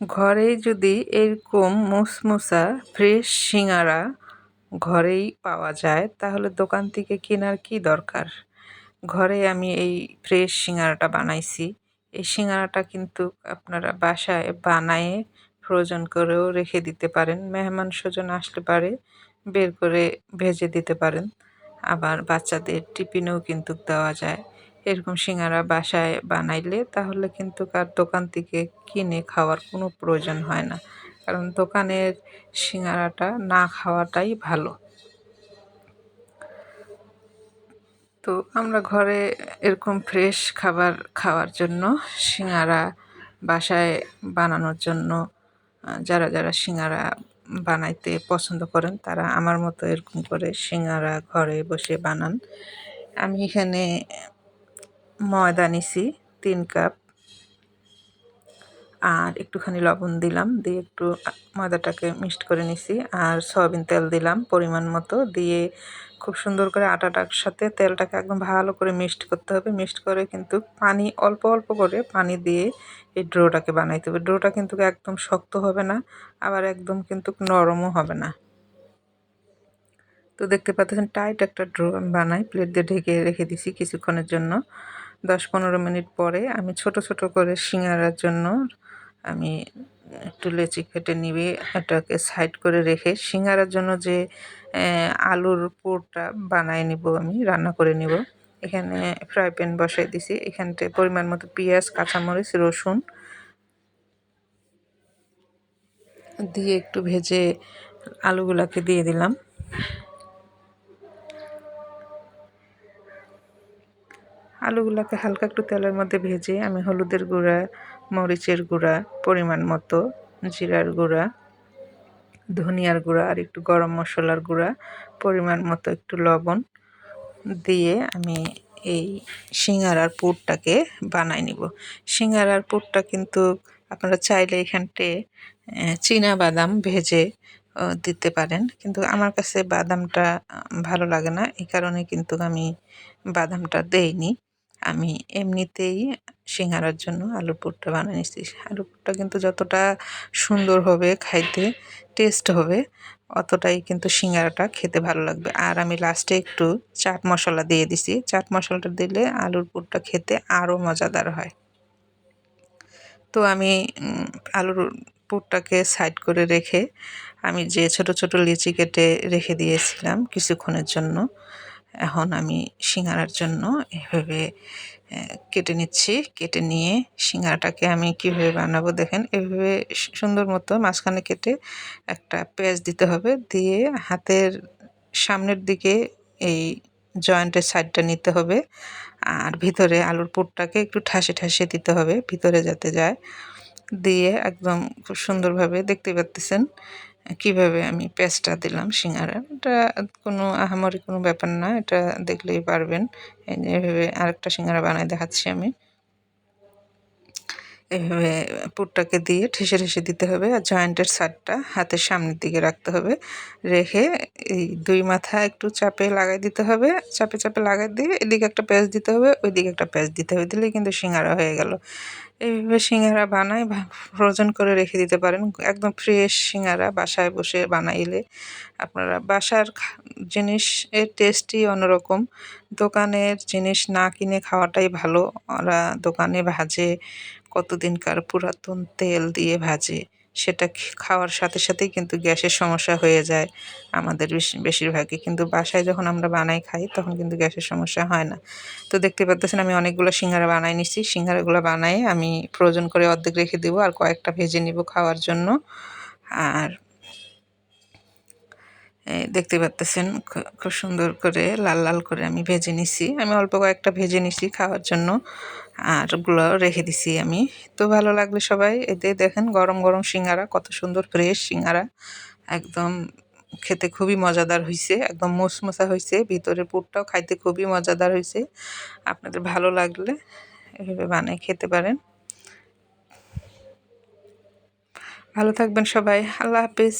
ঘরেই যদি এরকম মুসমুসা, ফ্রেশ সিঙারা ঘরেই পাওয়া যায়, তাহলে দোকান থেকে কেনার কি দরকার? ঘরে আমি এই ফ্রেশ সিঙারাটা বানাইছি। এই সিঙারাটা কিন্তু আপনারা বাসায় বানায়ে ফ্রোজন করেও রেখে দিতে পারেন। মেহমান স্বজন আসলে পারে, বের করে ভেজে দিতে পারেন। আবার বাচ্চাদের টিফিনেও কিন্তু দেওয়া যায়। এরকম সিঙ্গারা বাসায় বানাইলে তাহলে কিন্তু আর দোকান থেকে কিনে খাওয়ার কোনো প্রয়োজন হয় না। কারণ দোকানের সিঙ্গারাটা না খাওয়াটাই ভালো। তো আমরা ঘরে এরকম ফ্রেশ খাবার খাওয়ার জন্য, সিঙ্গারা বাসায় বানানোর জন্য যারা যারা সিঙ্গারা বানাইতে পছন্দ করেন তারা আমার মতো এরকম করে সিঙ্গারা ঘরে বসে বানান। আমি এখানে ময়দা নিছি, তিন কাপ। আর একটুখানি লবণ দিলাম, দিয়ে একটু ময়দাটাকে মিক্সড করে নিছি। আর সয়াবিন তেল দিলাম পরিমাণ মতো, দিয়ে খুব সুন্দর করে আটাটার সাথে তেলটাকে একদম ভালো করে মিক্সড করতে হবে। মিক্সড করে কিন্তু পানি, অল্প অল্প করে পানি দিয়ে এই ড্রোটাকে বানাইতে হবে। ড্রোটা কিন্তু একদম শক্ত হবে না, আবার একদম কিন্তু নরমও হবে না। তো দেখতে পাচ্ছেন, টাইট একটা ড্রো বানাই, প্লেট দিয়ে ঢেকে রেখে দিছি কিছুক্ষণের জন্য। দশ পনেরো মিনিট পরে আমি ছোট ছোট করে সিঙ্গারার জন্য আমি একটু লেচি কেটে নিবে, এটাকে সাইড করে রেখে সিঙ্গারার জন্য যে আলুর পুরটা বানায় নিব আমি, রান্না করে নিব। এখানে ফ্রাই প্যান বসাই দিছি এখানটায় পরিমাণ মতো পেঁয়াজ, কাঁচামরিচ, রসুন দিয়ে একটু ভেজে আলুগুলাকে দিয়ে দিলাম। আলুগুলোকে হালকা একটু তেলের মধ্যে ভেজে আমি হলুদের গুঁড়া, মরিচের গুঁড়া, পরিমাণ মতো জিরার গুঁড়া, ধনিয়ার গুঁড়া আর একটু গরম মশলার গুঁড়া, পরিমাণ মতো একটু লবণ দিয়ে আমি এই সিঙ্গারার পুরটাকে বানাই নিব। সিঙ্গারার পুরটা কিন্তু আপনারা চাইলে এখানটে চীনা বাদাম ভেজে দিতে পারেন। কিন্তু আমার কাছে বাদামটা ভালো লাগে না। এই কারণে কিন্তু আমি বাদামটা দেইনি। আমি এমনিতেই সিঙ্গারার জন্য আলুর পুরটা বানিয়ে নিচ্ছি। আলুর পুরটা কিন্তু যতটা সুন্দর হবে খাইতে টেস্ট হবে, অতটাই কিন্তু সিঙ্গারাটা খেতে ভালো লাগবে। আর আমি লাস্টে একটু চাট মশলা দিয়ে দিছি। চাট মশলাটা দিলে আলুর পুরটা খেতে আরও মজাদার হয়। তো আমি আলুর পুরটাকে সাইড করে রেখে আমি যে ছোট ছোট লিচি কেটে রেখে দিয়েছিলাম কিছুক্ষণের জন্য এখন আমি সিঙ্গারার জন্য এভাবে কেটে নিচ্ছি। কেটে নিয়ে সিঙ্গারাটাকে আমি কীভাবে বানাবো দেখেন? এভাবে সুন্দর মতো মাঝখানে কেটে একটা পেঁয়াজ দিতে হবে। দিয়ে হাতের সামনের দিকে এই জয়েন্টের সাইডটা নিতে হবে। আর ভিতরে আলুর পুরটাকে একটু ঠাসে ঠাসে দিতে হবে, ভিতরে যাতে যায়। দিয়ে একদম খুব সুন্দরভাবে দেখতে পাচ্তেছেন কীভাবে আমি পেস্টটা দিলাম সিঙ্গারা, এটা কোনো আহামরি কোনো ব্যাপার না, এটা দেখলেই পারবেন। এভাবে আরেকটা সিঙ্গারা বানাই দেখাচ্ছি আমি। এভাবে পুরটাকে দিয়ে ঠেসে ঠেসে দিতে হবে আর জয়েন্টের সাইডটা হাতের সামনের দিকে রাখতে হবে। রেখে এই দুই মাথা একটু চাপে লাগাই দিতে হবে, চাপে চাপে লাগাই দিয়ে এদিকে একটা পেঁয়াজ দিতে হবে, ওইদিকে একটা পেঁয়াজ দিতে হবে, দিলেই কিন্তু সিঙ্গারা হয়ে গেল। এইভাবে সিঙ্গারা বানাই ফ্রোজেন করে রেখে দিতে পারেন। একদম ফ্রেশ সিঙ্গারা বাসায় বসে বানাইলে আপনারা বাসার জিনিস এর টেস্টই অন্যরকম। দোকানের জিনিস না কিনে খাওয়াটাই ভালো। ওরা দোকানে ভাজে, কতদিনকার পুরাতন তেল দিয়ে ভাজে। সেটা খাওয়ার সাথে সাথেই কিন্তু গ্যাসের সমস্যা হয়ে যায় আমাদের বেশিরভাগই। কিন্তু বাসায় যখন আমরা বানাই খাই, তখন কিন্তু গ্যাসের সমস্যা হয় না। তো দেখতে পাচ্ছেন আমি অনেকগুলো সিঙ্গারা বানাই নিছি। সিঙ্গারাগুলো বানাই আমি প্রয়োজন করে অর্ধেক রেখে দেবো আর কয়েকটা ভেজে নিব খাওয়ার জন্য। আর দেখতে পাচ্তেছেন খুব সুন্দর করে লাল লাল করে আমি ভেজে নিছি। আমি অল্প কয়েকটা ভেজে নিছি খাওয়ার জন্য, আর ওগুলো রেখে দিছি আমি। তো ভালো লাগলে সবাই। এতে দেখেন গরম গরম সিঙ্গারা, কত সুন্দর ফ্রেশ সিঙ্গারা। একদম খেতে খুবই মজাদার হয়েছে একদম মোসমোসা হয়েছে ভিতরের পুরটাও খাইতে খুবই মজাদার হয়েছে আপনাদের ভালো লাগলে এভাবে বানিয়ে খেতে পারেন। ভালো থাকবেন সবাই। আল্লাহ হাফিজ।